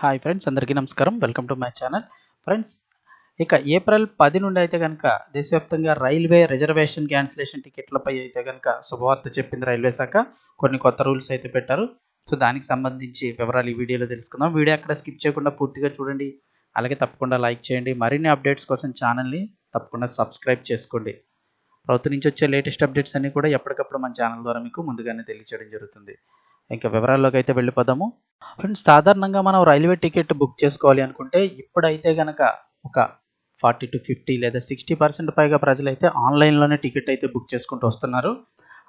Hi friends అందరికీ నమస్కారం. Welcome to my channel friends ఇక ఏప్రిల్ పది నుండి అయితే కనుక దేశవ్యాప్తంగా రైల్వే రిజర్వేషన్ క్యాన్సిలేషన్ టికెట్లపై అయితే కనుక శుభవార్త చెప్పింది రైల్వే శాఖ కొన్ని కొత్త రూల్స్ అయితే పెట్టారు. సో దానికి సంబంధించి వివరాలు ఈ వీడియోలో తెలుసుకుందాం. వీడియో అక్కడ స్కిప్ చేయకుండా పూర్తిగా చూడండి. అలాగే తప్పకుండా లైక్ చేయండి. మరిన్ని అప్డేట్స్ కోసం ఛానల్ని తప్పకుండా సబ్స్క్రైబ్ చేసుకోండి. ప్రభుత్వం నుంచి వచ్చే లేటెస్ట్ అప్డేట్స్ అన్ని కూడా ఎప్పటికప్పుడు మన ఛానల్ ద్వారా మీకు ముందుగానే తెలియచేయడం జరుగుతుంది. ఇంకా వివరాల్లోకి అయితే వెళ్ళిపోదాము. ఫ్రెండ్స్ సాధారణంగా మనం రైల్వే టికెట్ బుక్ చేసుకోవాలి అనుకుంటే ఇప్పుడైతే గనక ఒక ఫార్టీ టు ఫిఫ్టీ లేదా సిక్స్టీ పర్సెంట్ పైగా ప్రజలైతే ఆన్లైన్లోనే టికెట్ అయితే బుక్ చేసుకుంటూ వస్తున్నారు.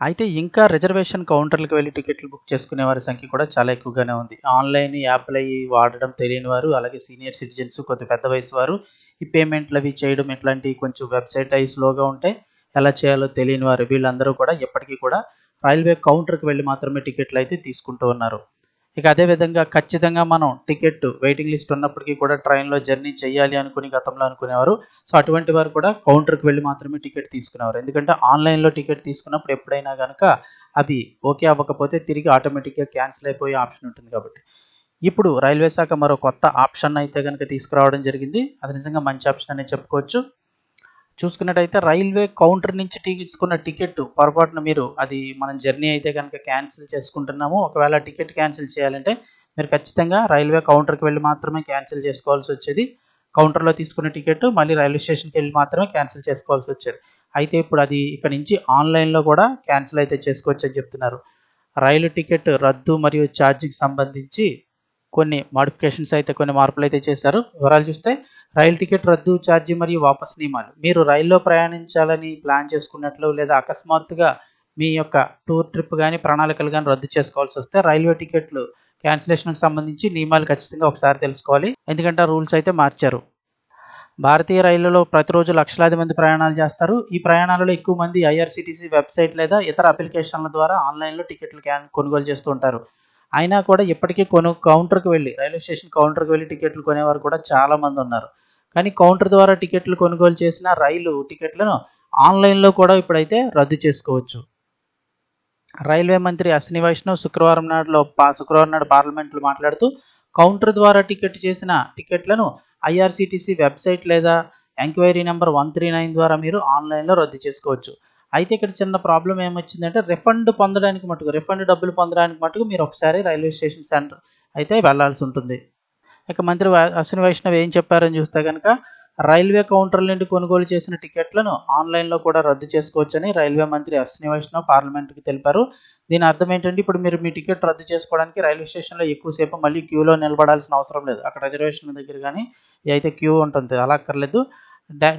అయితే ఇంకా రిజర్వేషన్ కౌంటర్లకు వెళ్ళి టికెట్లు బుక్ చేసుకునే వారి సంఖ్య కూడా చాలా ఎక్కువగానే ఉంది. ఆన్లైన్ యాప్లు అవి వాడడం తెలియని వారు అలాగే సీనియర్ సిటిజన్స్ కొద్ది పెద్ద వయసు వారు ఈ పేమెంట్లు అవి చేయడం ఇట్లాంటివి కొంచెం వెబ్సైట్ అవి స్లోగా ఉంటే ఎలా చేయాలో తెలియని వారు వీళ్ళందరూ కూడా ఎప్పటికీ కూడా రైల్వే కౌంటర్కి వెళ్ళి మాత్రమే టికెట్లు అయితే తీసుకుంటూ ఉన్నారు. ఇక అదేవిధంగా ఖచ్చితంగా మనం టికెట్ వెయిటింగ్ లిస్ట్ ఉన్నప్పటికీ కూడా ట్రైన్లో జర్నీ చేయాలి అనుకుని గతంలో అనుకునేవారు. సో అటువంటి వారు కూడా కౌంటర్కి వెళ్ళి మాత్రమే టికెట్ తీసుకునేవారు. ఎందుకంటే ఆన్లైన్లో టికెట్ తీసుకున్నప్పుడు ఎప్పుడైనా కనుక అది ఓకే అవ్వకపోతే తిరిగి ఆటోమేటిక్గా క్యాన్సిల్ అయిపోయే ఆప్షన్ ఉంటుంది కాబట్టి. ఇప్పుడు రైల్వే శాఖ మరో కొత్త ఆప్షన్ అయితే కనుక తీసుకురావడం జరిగింది. అది నిజంగా మంచి ఆప్షన్ అని చెప్పుకోవచ్చు. చూసుకున్నట్టయితే రైల్వే కౌంటర్ నుంచి తీసుకున్న టికెట్ పొరపాటున మీరు అది మనం జర్నీ అయితే కనుక క్యాన్సిల్ చేసుకుంటున్నాము. ఒకవేళ టికెట్ క్యాన్సిల్ చేయాలంటే మీరు ఖచ్చితంగా రైల్వే కౌంటర్కి వెళ్ళి మాత్రమే క్యాన్సిల్ చేసుకోవాల్సి వచ్చేది. కౌంటర్లో తీసుకున్న టికెట్ మళ్ళీ రైల్వే స్టేషన్కి వెళ్ళి మాత్రమే క్యాన్సిల్ చేసుకోవాల్సి వచ్చేది. అయితే ఇప్పుడు అది ఇక్కడ నుంచి ఆన్లైన్లో కూడా క్యాన్సిల్ అయితే చేసుకోవచ్చు అని చెప్తున్నారు. రైలు టికెట్ రద్దు మరియు ఛార్జీకి సంబంధించి కొన్ని మాడిఫికేషన్స్ అయితే కొన్ని మార్పులు అయితే చేశారు. వివరాలు చూస్తే రైలు టికెట్ రద్దు ఛార్జీ మరియు వాపస్ నియమాలు. మీరు రైల్లో ప్రయాణించాలని ప్లాన్ చేసుకున్నట్లు లేదా అకస్మాత్తుగా మీ యొక్క టూర్ ట్రిప్ కానీ ప్రణాళికలు కానీ రద్దు చేసుకోవాల్సి వస్తే రైల్వే టికెట్లు క్యాన్సిలేషన్కి సంబంధించి నియమాలు ఖచ్చితంగా ఒకసారి తెలుసుకోవాలి. ఎందుకంటే ఆ రూల్స్ అయితే మార్చారు. భారతీయ రైళ్ళలో ప్రతిరోజు లక్షలాది మంది ప్రయాణాలు చేస్తారు. ఈ ప్రయాణాలలో ఎక్కువ మంది ఐఆర్సీటీసీ వెబ్సైట్ లేదా ఇతర అప్లికేషన్ల ద్వారా ఆన్లైన్లో టికెట్లు క్యాన్ కొనుగోలు చేస్తూ ఉంటారు. అయినా కూడా ఇప్పటికీ కొను కౌంటర్కి వెళ్ళి రైల్వే స్టేషన్ కౌంటర్కి వెళ్ళి టికెట్లు కొనేవారు కూడా చాలామంది ఉన్నారు. కానీ కౌంటర్ ద్వారా టికెట్లు కొనుగోలు చేసిన రైలు టికెట్లను ఆన్లైన్లో కూడా ఇప్పుడైతే రద్దు చేసుకోవచ్చు. రైల్వే మంత్రి అశ్విని వైష్ణవ్ శుక్రవారం నాడులో శుక్రవారం నాడు పార్లమెంట్లో మాట్లాడుతూ కౌంటర్ ద్వారా టికెట్ చేసిన టికెట్లను ఐఆర్సిటిసి వెబ్సైట్ లేదా enquiry number one three nine ద్వారా మీరు ఆన్లైన్లో రద్దు చేసుకోవచ్చు. అయితే ఇక్కడ చిన్న ప్రాబ్లం ఏమొచ్చిందంటే రిఫండ్ పొందడానికి మటుకు రిఫండ్ డబ్బులు పొందడానికి మటుకు మీరు ఒకసారి రైల్వే స్టేషన్ సెంటర్ అయితే వెళ్ళాల్సి ఉంటుంది. ఇక మంత్రి అశ్విని వైష్ణవ్ ఏం చెప్పారని చూస్తే కనుక రైల్వే కౌంటర్ల నుండి కొనుగోలు చేసిన టికెట్లను ఆన్లైన్లో కూడా రద్దు చేసుకోవచ్చని రైల్వే మంత్రి అశ్విని వైష్ణవ్ పార్లమెంట్కి తెలిపారు. దీని అర్థం ఏంటంటే ఇప్పుడు మీరు మీ టికెట్ రద్దు చేసుకోవడానికి రైల్వే స్టేషన్లో ఎక్కువసేపు మళ్ళీ క్యూలో నిలబడాల్సిన అవసరం లేదు. అక్కడ రిజర్వేషన్ దగ్గర కానీ అయితే క్యూ ఉంటుంది అలా అక్కర్లేదు.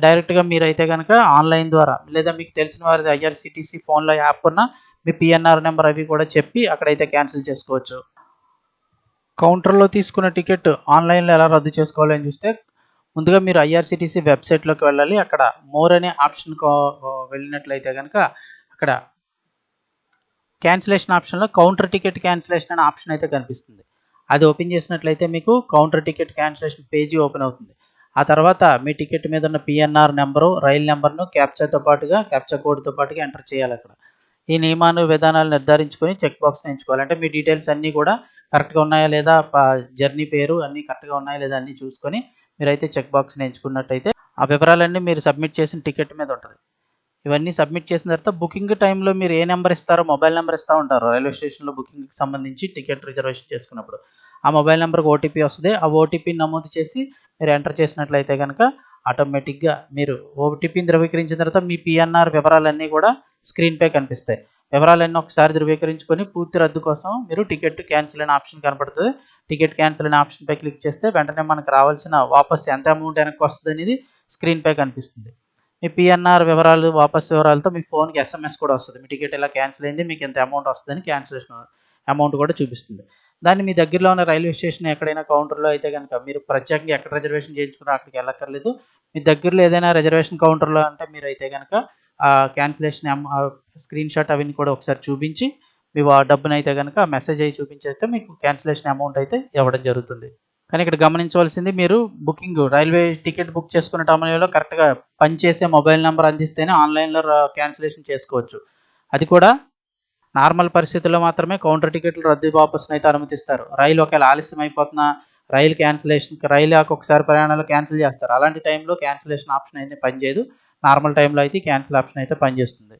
డైరెక్ట్గా మీరైతే కనుక ఆన్లైన్ ద్వారా లేదా మీకు తెలిసిన వారి ఐఆర్సిటీసీ ఫోన్లో యాప్ ఉన్న మీ పిఎన్ఆర్ నెంబర్ అవి కూడా చెప్పి అక్కడైతే క్యాన్సిల్ చేసుకోవచ్చు. కౌంటర్లో తీసుకున్న టికెట్ ఆన్లైన్లో ఎలా రద్దు చేసుకోవాలి అని చూస్తే ముందుగా మీరు ఐఆర్సిటీసీ వెబ్సైట్లోకి వెళ్ళాలి. అక్కడ మోర్ అనే ఆప్షన్ వెళ్ళినట్లయితే కనుక అక్కడ క్యాన్సిలేషన్ ఆప్షన్లో కౌంటర్ టికెట్ క్యాన్సిలేషన్ అనే ఆప్షన్ అయితే కనిపిస్తుంది. అది ఓపెన్ చేసినట్లయితే మీకు counter ticket cancellation page open అవుతుంది. ఆ తర్వాత మీ టికెట్ మీద ఉన్న పిఎన్ఆర్ నెంబరు రైల్ నెంబర్ను క్యాప్చర్తో పాటుగా క్యాప్చర్ కోడ్తో పాటుగా ఎంటర్ చేయాలి అక్కడ. ఈ నియమాను విధానాలు నిర్ధారించుకొని చెక్ బాక్స్ ఎంచుకోవాలి. అంటే మీ డీటెయిల్స్ అన్నీ కూడా కరెక్ట్గా ఉన్నాయా లేదా జర్నీ పేరు అన్నీ కరెక్ట్గా ఉన్నాయా లేదా అన్నీ చూసుకొని మీరైతే చెక్ బాక్స్ని ఎంచుకున్నట్టయితే ఆ వివరాలన్నీ మీరు సబ్మిట్ చేసిన టికెట్ మీద ఉంటుంది. ఇవన్నీ సబ్మిట్ చేసిన తర్వాత బుకింగ్ టైంలో మీరు ఏ నెంబర్ ఇస్తారో మొబైల్ నెంబర్ ఇస్తూ ఉంటారు. రైల్వే స్టేషన్లో బుకింగ్కి సంబంధించి టికెట్ రిజర్వేషన్ చేసుకున్నప్పుడు. ఆ మొబైల్ నెంబర్కి ఓటీపీ వస్తుంది. ఆ ఓటీపీ నమోదు చేసి మీరు ఎంటర్ చేసినట్లయితే కనుక ఆటోమేటిక్గా మీరు ఓటీపీని ధృవీకరించిన తర్వాత మీ పిఎన్ఆర్ వివరాలన్నీ కూడా స్క్రీన్పై కనిపిస్తాయి. వివరాలన్నీ ఒకసారి ధృవీకరించుకొని పూర్తి రద్దు కోసం మీరు టికెట్ క్యాన్సిల్ అనే ఆప్షన్ కనపడుతుంది. టికెట్ క్యాన్సిల్ అనే ఆప్షన్పై క్లిక్ చేస్తే వెంటనే మనకు రావాల్సిన వాపస్ ఎంత అమౌంట్ వెనక్కి వస్తుంది అనేది స్క్రీన్పై కనిపిస్తుంది. మీ పిఎన్ఆర్ వివరాలు వాపస్ వివరాలతో మీ ఫోన్కి ఎస్ఎంఎస్ కూడా వస్తుంది. మీ టికెట్ ఇలా క్యాన్సిల్ అయింది మీకు ఎంత అమౌంట్ వస్తుందని క్యాన్సిలేషన్ అమౌంట్ కూడా చూపిస్తుంది. దాన్ని మీ దగ్గరలో ఉన్న రైల్వే స్టేషన్ ఎక్కడైనా కౌంటర్లో అయితే కనుక మీరు ప్రత్యేకంగా ఎక్కడ రిజర్వేషన్ చేయించుకున్నా అక్కడికి వెళ్ళక్కర్లేదు. మీ దగ్గరలో ఏదైనా రిజర్వేషన్ కౌంటర్లో అంటే మీరు అయితే కనుక ఆ క్యాన్సిలేషన్ స్క్రీన్ షాట్ అవన్నీ కూడా ఒకసారి చూపించి మీ డబ్బును అయితే కనుక మెసేజ్ అయ్యి చూపించేస్తే మీకు క్యాన్సిలేషన్ అమౌంట్ అయితే ఇవ్వడం జరుగుతుంది. కానీ ఇక్కడ గమనించవలసింది మీరు బుకింగ్ రైల్వే టికెట్ బుక్ చేసుకునే సమయంలో కరెక్ట్గా పనిచేసే మొబైల్ నెంబర్ అందిస్తేనే ఆన్లైన్లో క్యాన్సిలేషన్ చేసుకోవచ్చు. అది కూడా నార్మల్ పరిస్థితుల్లో మాత్రమే కౌంటర్ టికెట్లు రద్దు వాపసును అయితే అనుమతిస్తారు. రైలు ఒకవేళ ఆలస్యం అయిపోతున్నా రైలు క్యాన్సిలేషన్ రైలు ఒక్కొక్కసారి ప్రయాణాలు క్యాన్సిల్ చేస్తారు. అలాంటి టైంలో క్యాన్సిలేషన్ ఆప్షన్ అయితే పనిచేయదు. నార్మల్ టైంలో అయితే క్యాన్సిల్ ఆప్షన్ అయితే పనిచేస్తుంది.